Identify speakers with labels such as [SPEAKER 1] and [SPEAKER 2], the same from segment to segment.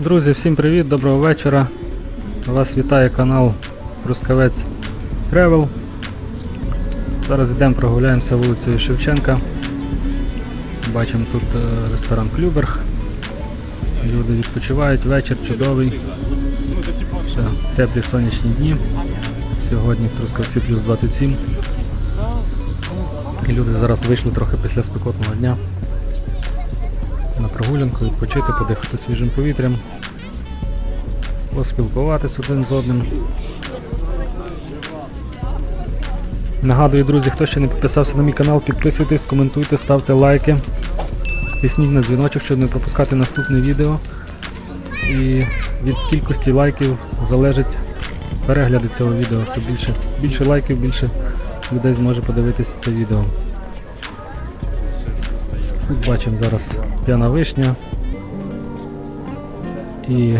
[SPEAKER 1] Друзі, всім привіт, доброго вечора. Вас вітає канал Трускавець Travel. Зараз йдемо прогуляємося вулицею Шевченка. Бачимо тут е, ресторан Клюберг. Люди відпочивають, вечір чудовий. Теплі сонячні дні. Сьогодні в Трускавці плюс 27. І люди зараз вийшли трохи після спекотного дня на прогулянку, відпочити, подихати свіжим повітрям, поспілкуватись один з одним. Нагадую, друзі, хто ще не підписався на мій канал, підписуйтесь, коментуйте, ставте лайки, тисніть на дзвіночок, щоб не пропускати наступне відео. І від кількості лайків залежить перегляди цього відео. Хто більше, більше лайків, більше людей зможе подивитись це відео. Бачимо зараз п'яна вишня і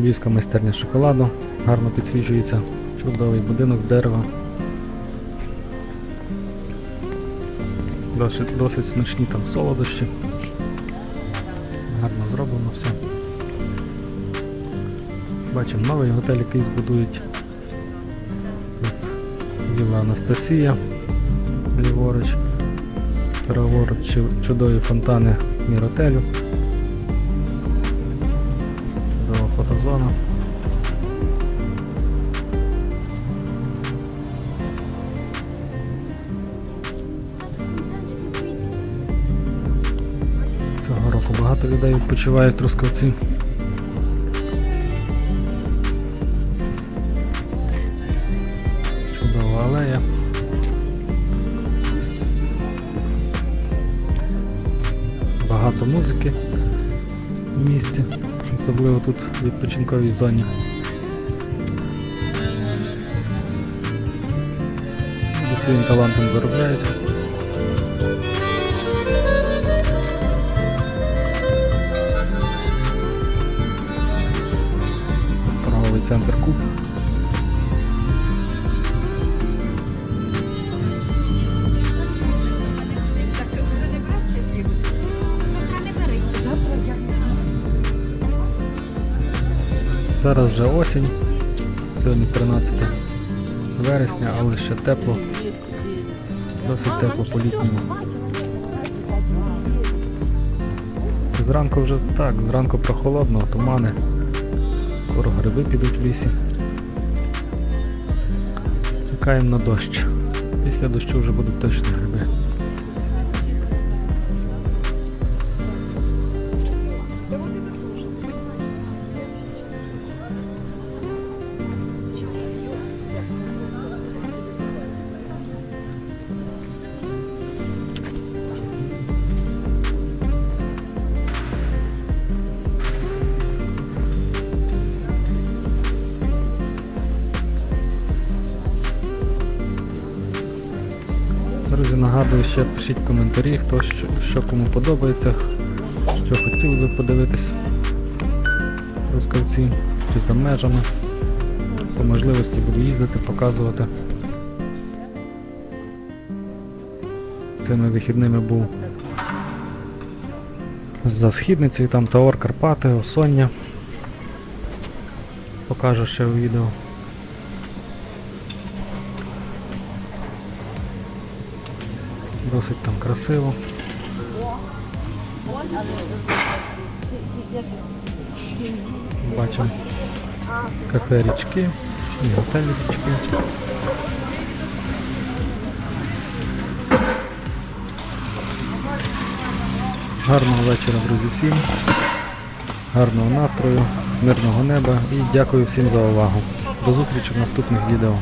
[SPEAKER 1] львівська майстерня шоколаду. Гарно підсвічується. Чудовий будинок з дерева. Досить, досить смачні там солодощі. Гарно зроблено все. Бачимо новий готель, який збудують. Тут Вілла Анастасія ліворуч. Праворуч чудові фонтани Міротелю. Чудова фотозона. Цього року багато людей відпочивають в Трускавці. Чудова алея. Багато музики в місті, особливо тут в відпочинковій зоні. Люди своїм талантом заробляють. Торговий центр Куб. Зараз вже осінь, сьогодні 13 вересня, але ще тепло, досить тепло по літньому. Зранку вже так, зранку прохолодно, тумани. Скоро гриби підуть в лісі. Чекаємо на дощ. Після дощу вже будуть точно гриби. Друзі, нагадую, ще пишіть коментарі, хто що, що кому подобається, що хотіли би подивитись Рускавці чи за межами. По можливості буду їздити, показувати. Цими вихідними був за східницею, там Таор Карпати, Осоння. Покажу ще у відео. Досить там красиво. Бачимо кафе річки і готель річки. Гарного вечора, друзі, всім. Гарного настрою, мирного неба і дякую всім за увагу. До зустрічі в наступних відео.